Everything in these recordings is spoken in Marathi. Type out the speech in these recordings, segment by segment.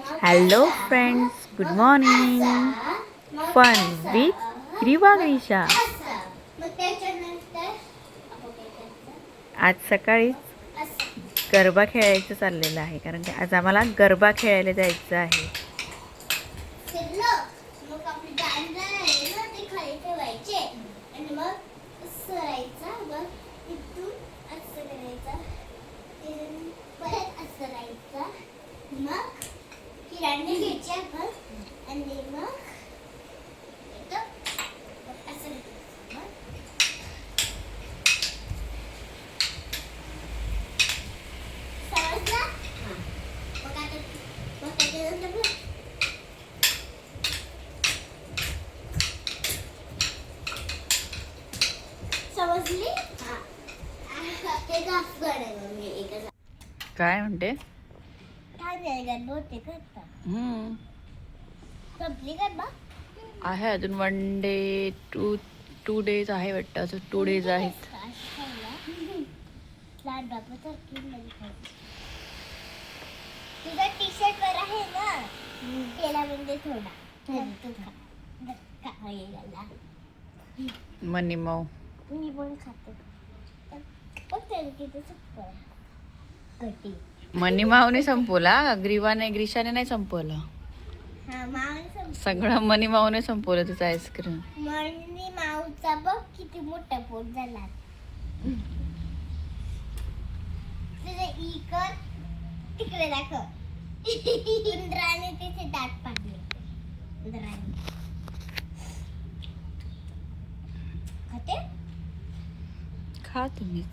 Hello friends good morning fun with Greeva Greesha आज सकाळीच गरबा खेळायचं चाललेलं आहे कारण की आज आम्हाला गरबा खेळायला जायचं आहे. मग ही दांडी घ्यायची आपण आणि मग काय म्हणते? करता हम्म. संपली बा आहे अजून one day to two days आहे वाटतं अजून टू डेज आहेत. लहान बाबा तुझा टी शर्ट वर आहे ना? त्याला म्हणजे थोडा. तर तू खा. धक्का होईल मनी मऊ. मी पण खाते. पण त्याला तिथे चुकतं कटी. मनी माऊने संपवला. ग्रीवाने ग्रीशाने नाही संपवला. हा सगळं मनी माऊने संपवलं तिचं आईस्क्रीम मणी माऊचा बघ किती मोठा पोट झाला. तिकडे दाखव. उंदराने तिथे दात पाडले. खाते? खा तुम्हीच.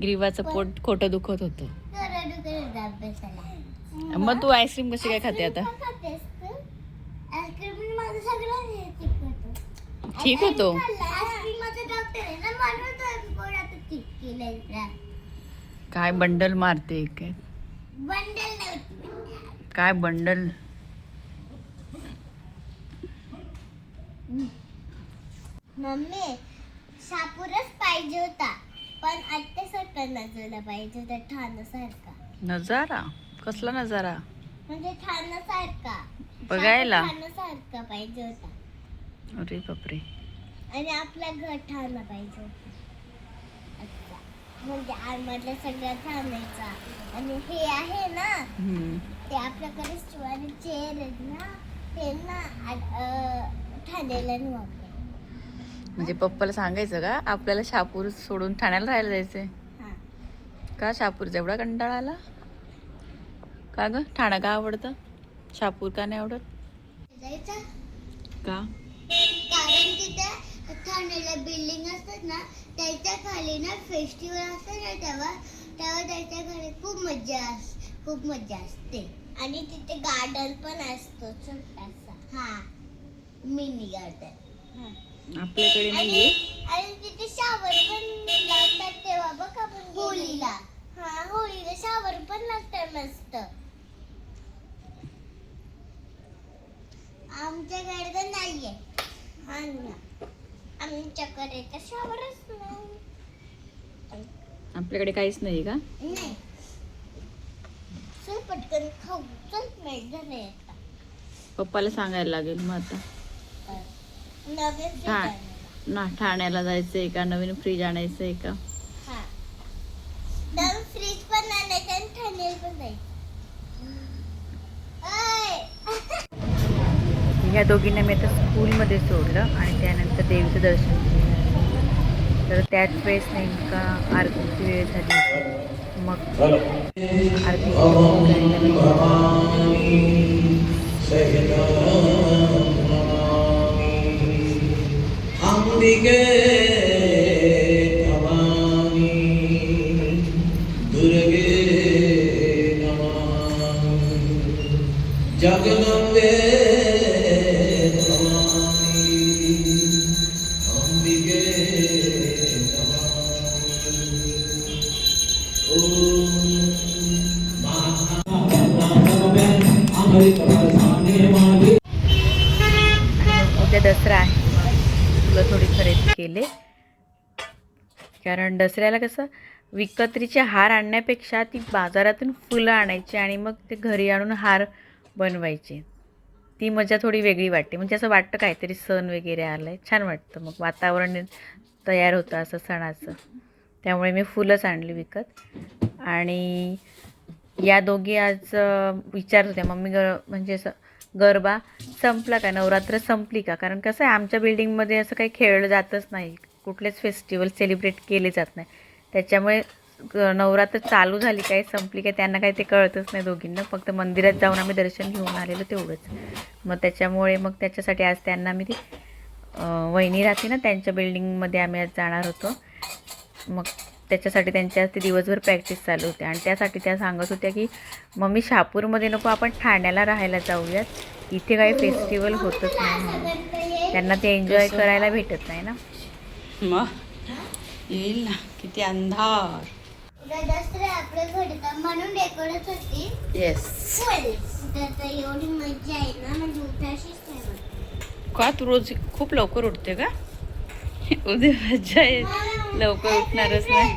ग्रीवाचं पोट खोटं दुखत होतं. मग तू आईस्क्रीम कशी काय खाते आता? ठीक होतं. काय बंडल मारते काय काय बंडल? मम्मी शापूरच पाहिजे होता. पण आत्यासारखा नजरला पाहिजे होता ठाण्यासारखा नजारा? कसला नजारा? म्हणजे ठाण्यासारखा बघायला? ठाण्यासारखा पाहिजे होता. अरे बापरे. आणि आपल्या घर ठाणं पाहिजे होतं. अच्छा. म्हणजे आतमधलं सगळं ठाण्याचा. आणि हे आहे ना हम्म. ते आपल्याकडे शिवानी चेअर आहेत ना ते ना आ- अं, ठाण्याला नाही वापरत. म्हणजे पप्पाला सांगायचं का आपल्याला शापूर सोडून ठाण्याला राहायला जायचंय. हा. का शापूरचा एवढा कंटाळा आला. का ग? ठाणा का आवडतं? शापूर का नाही आवडत? जायचं. का? कारण तिथे ठाण्याला बिल्डिंग असतात ना त्याच्याखाली ना फेस्टिवल असतं ना तेव्हा तेव्हा त्याच्या घरी खूप मज्जा अस खूप मज्जा असते. आणि तिथे गार्डन पण असतो छोटासा. हा. मिनी गार्डन आपल्याकडे नाहीये. होळीला. हा होळीला शावर पण लागतात मस्त. आमच्याकडे तर नाहीये. हा ना. आमच्याकडे तर शावरच नाही. आपल्याकडे काहीच नाही का? नाही. चल पटकन खाऊ. चल नाही पप्पाला सांगायला लागेल मग आता. नवीन. ठिकाणी. ना ठाण्याला जायचंय का? नवीन फ्रीज आणायचंय का? हा. नवीन फ्रीज पण आणायचं आणि ठाण्याला पण जायचं. ऐ! ह्या दोघींना मी आता स्कूलमध्ये सोडलं आणि त्यानंतर देवीचं दर्शन तर त्याच वेळेस नेमका आरतीची वेळ झाली. मग आरती कारण दसऱ्याला कसं विकत्रीचे हार आणण्यापेक्षा ती बाजारातून फुलं आणायची आणि मग ते घरी आणून हार बनवायचे. ती मजा थोडी वेगळी वाटते. म्हणजे असं वाटतं काहीतरी सण वगैरे आलं आहे छान वाटतं मग वातावरण तयार होतं असं सणाचं. त्यामुळे मी फुलंच आणली विकत. आणि या दोघी आज विचारत होत्या मम्मी ग म्हणजे असं गरबा संपला का? नवरात्र संपली का? कारण कसं आहे आमच्या बिल्डिंगमध्ये असं काही खेळलं जातच नाही. कुठलेच फेस्टिवल सेलिब्रेट केले जात नाही. त्याच्यामुळे नवरात्र चालू झाली काय संपली काय त्यांना काही ते कळतच नाही दोघींना. फक्त मंदिरात जाऊन आम्ही दर्शन घेऊन आलेलो तेवढंच. मग त्याच्यामुळे मग त्याच्यासाठी आज त्यांना मी ती वहिनी राहते ना त्यांच्या बिल्डिंगमध्ये आम्ही आज जाणार होतो. मग त्याच्यासाठी त्यांच्या आज ते दिवसभर प्रॅक्टिस चालू होते. आणि त्यासाठी त्या सांगत होत्या की मम्मी शहापूरमध्ये नको आपण ठाण्याला राहायला जाऊयात. इथे काही फेस्टिवल होतच नाही त्यांना ते एन्जॉय करायला भेटत नाही ना. मग येईल ना. किती अंधार. म्हणून डेकोरेट होती. येस एवढी मजा आहे ना. म्हणजे उठाशीच. का तू रोज खूप लवकर उठते का? उद्या मज्जा येईल लवकर उठणारच नाही.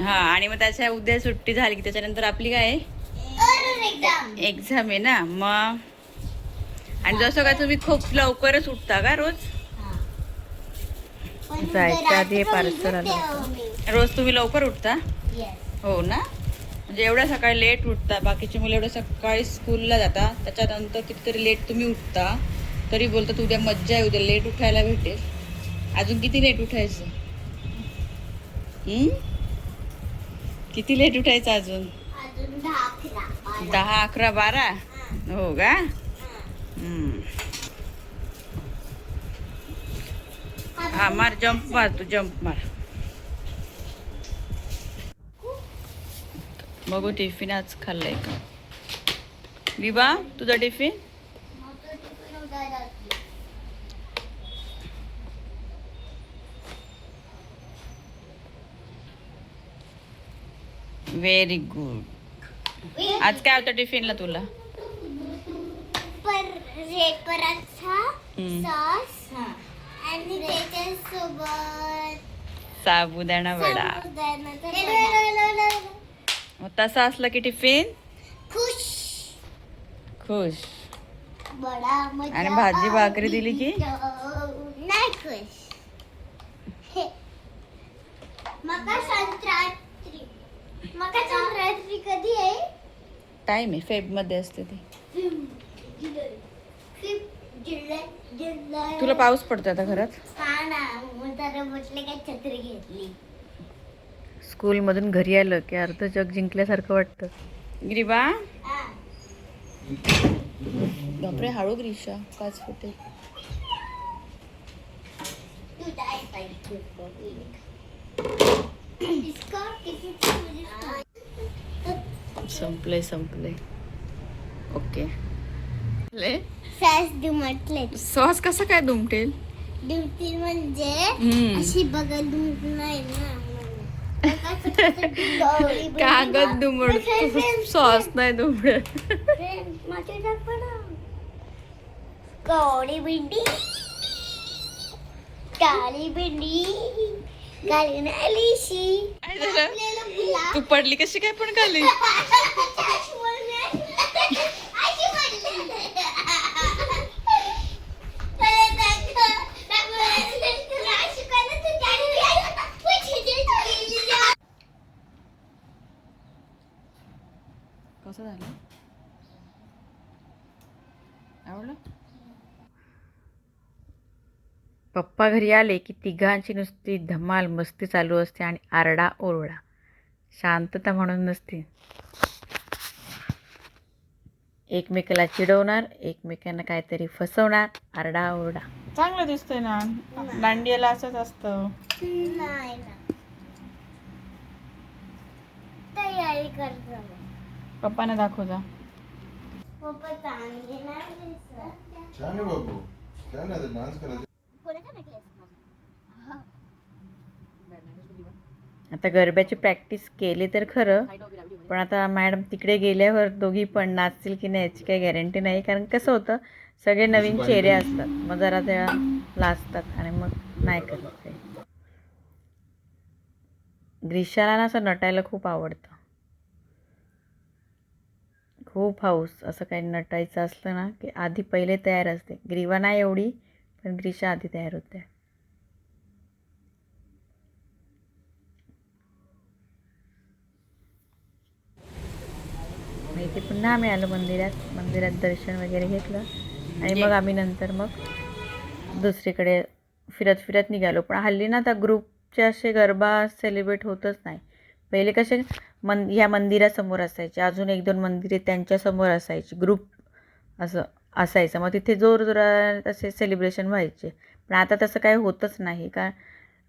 हा आणि मग त्याच्या उद्या सुट्टी झाली की त्याच्यानंतर आपली काय आहे? एक्झाम आहे ना. मग? आणि जसं काय तुम्ही खूप लवकरच उठता का रोज जायच्या आधी हे आलं. मी. रोज तुम्ही लवकर उठता. हो ना म्हणजे एवढ्या सकाळी लेट उठता बाकीची मुलं एवढ्या सकाळी स्कूलला जातात त्याच्यानंतर कितीतरी लेट तुम्ही उठता तरी बोलतात उद्या मज्जा आहे उद्या लेट उठायला भेटेल अजून किती लेट उठायचं? किती लेट उठायचं अजून अजून दहा अकरा बारा. हा, हो का हा. हम्म. हा मार जम्प मार तू जम्प मार बघू टिफिन आज खाल्लंय का विवा तुझा टिफिन व्हेरी गुड आज काय होतं टिफिनला तुला रेड पराठा. सॉस आणि त्याच्यासोबत साबुदाणा वडा. मग तसा असला की टिफिन? खुश. खुश. आणि भाजी भाकरी दिली की? नाही खुश. मकर संक्रांती मकर संक्रांती कधी आहे? टाइम आहे फेबमध्ये असते ती. तुला पाऊस पडतो आता घरात? हा ना मग तर म्हटलं काय छत्री घेतली. स्कूलमधून घरी आलं की अर्ध जग जिंकल्यासारखं वाटतं. गिरीबा. बापरे हळू ग्रीषा काच किती संपलंय संपलंय. ओके सॅस दू म्हटले सॉस कसा काय दुमटेल? ड्युटी म्हणजे. अशी बघा नाही ना कागद दुमड सॉस नाही दुमडत. काळी भेंडी काळी भेंडी काळी नालीशी तू पडली कशी काय पण खाली? कसं झालं आवडलं पप्पा घरी आले की तिघांची नुसती धमाल मस्ती चालू असते आणि आरडा ओरडा. शांतता म्हणून नसते. एकमेकाला चिडवणार एकमेकांना काहीतरी फसवणार आरडा ओरडा. चांगलं दिसतंय ना. दांडियाला असंच असतं. तयारी करतो पप्पाने दाखव जा. छान आहे बाबू. छान आहे डान्स करायचं. कोणाचा necklace? आता गरब्याची प्रॅक्टिस केली तर खरं पण आता मॅडम तिकडे गेल्यावर दोघी पण नाचतील की नाही याची काही गॅरंटी नाही. कारण कसं होतं सगळे नवीन चेहरे असतात. मग जरा त्या लाजतात आणि मग नाही करत काही ग्रीषाला ना असं नटायला खूप आवडतं. खूप हाऊस असं काही नटायचं असलं ना की आधी पहिले तयार असते. ग्रीवा नाही एवढी पण ग्रीशा आधी तयार होते इथे पुन्हा आम्ही आलो मंदिरात. मंदिरात दर्शन वगैरे घेतलं. आणि मग आम्ही नंतर मग दुसरीकडे फिरत फिरत निघालो. पण हल्ली ना त्या ग्रुपचे असे गरबा सेलिब्रेट होतच नाही. पहिले कसे मन ह्या मंदिरासमोर असायचे. अजून एक दोन मंदिरे त्यांच्यासमोर असायची. ग्रुप असं असायचं. मग तिथे जोर जोरात असे सेलिब्रेशन व्हायचे. पण आता तसं काही होतच नाही. का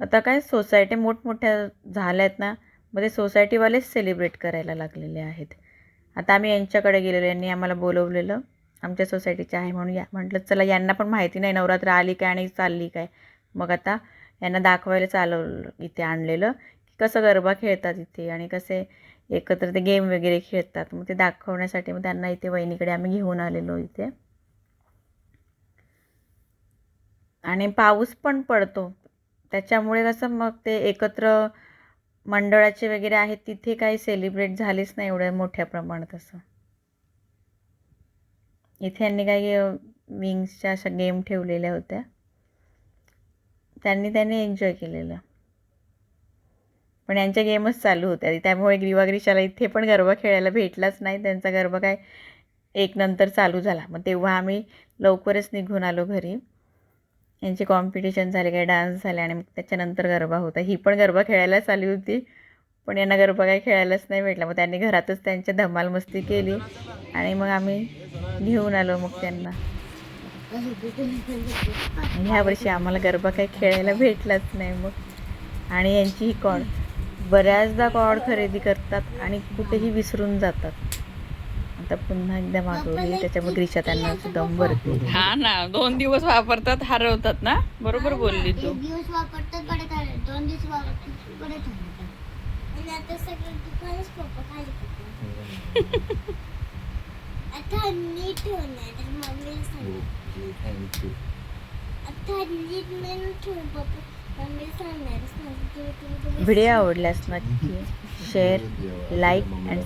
आता काय सोसायटी मोठमोठ्या झाल्या आहेत ना मग ते सोसायटीवालेच सेलिब्रेट करायला लागलेले आहेत. आता आम्ही यांच्याकडे गेलेलो. यांनी आम्हाला बोलवलेलं आमच्या सोसायटीचे आहे म्हणून या. म्हटलं चला यांना पण माहिती नाही नवरात्र आली काय आणि चालली काय. मग आता यांना दाखवायला चालवलं इथे आणलेलं. कसं गरबा खेळतात इथे आणि कसे एकत्र ते गेम वगैरे खेळतात. मग ते दाखवण्यासाठी मग त्यांना इथे वहिनीकडे आम्ही घेऊन आलेलो इथे. आणि पाऊस पण पडतो. त्याच्यामुळे कसं मग ते एकत्र मंडळाचे वगैरे आहेत तिथे काही सेलिब्रेट झालेच नाही एवढ्या मोठ्या प्रमाणात असं. इथे यांनी काही विंग्सच्या अशा गेम ठेवलेल्या होत्या. त्यांनी त्यांनी एन्जॉय केलेलं. पण यांच्या गेमच चालू होत्या. त्यामुळे ग्रीवा ग्रीशाला इथे पण गरबा खेळायला भेटलाच नाही. त्यांचा गरबा काय एक नंतर चालू झाला. मग तेव्हा आम्ही लवकरच निघून आलो घरी. यांचे कॉम्पिटिशन झाले काही डान्स झाले आणि मग त्याच्यानंतर गरबा होता. ही पण गरबा खेळायलाच आली होती. पण यांना गरबा काही खेळायलाच नाही भेटला. मग त्यांनी घरातच त्यांच्या धमाल मस्ती केली आणि मग आम्ही घेऊन आलो मग त्यांना. ह्या वर्षी आम्हाला गरबा काही खेळायला भेटलाच नाही मग. आणि यांची ही कोण? बऱ्याचदा कॉड खरेदी करतात आणि कुठेही विसरून जातात. आता पुन्हा एकदा मागवली त्याच्यामुळे ग्रीषा त्यांना दम भरते. हा ना दोन दिवस वापरतात हरवतात ना? बरोबर बोलली तू. दिवस वापरतात परत आले दोन दिवस वापरतात परत आले आणि आता सगळं दुकानच पप्पा खाली पप्पा आता नीट ठेवणार तर मम्मीला सांग. आता नीट नाही ठेवून पप्पा मम्मीला सांगणारच नाही व्हिडिओ आवडल्यास नक्की शेअर लाईक अँड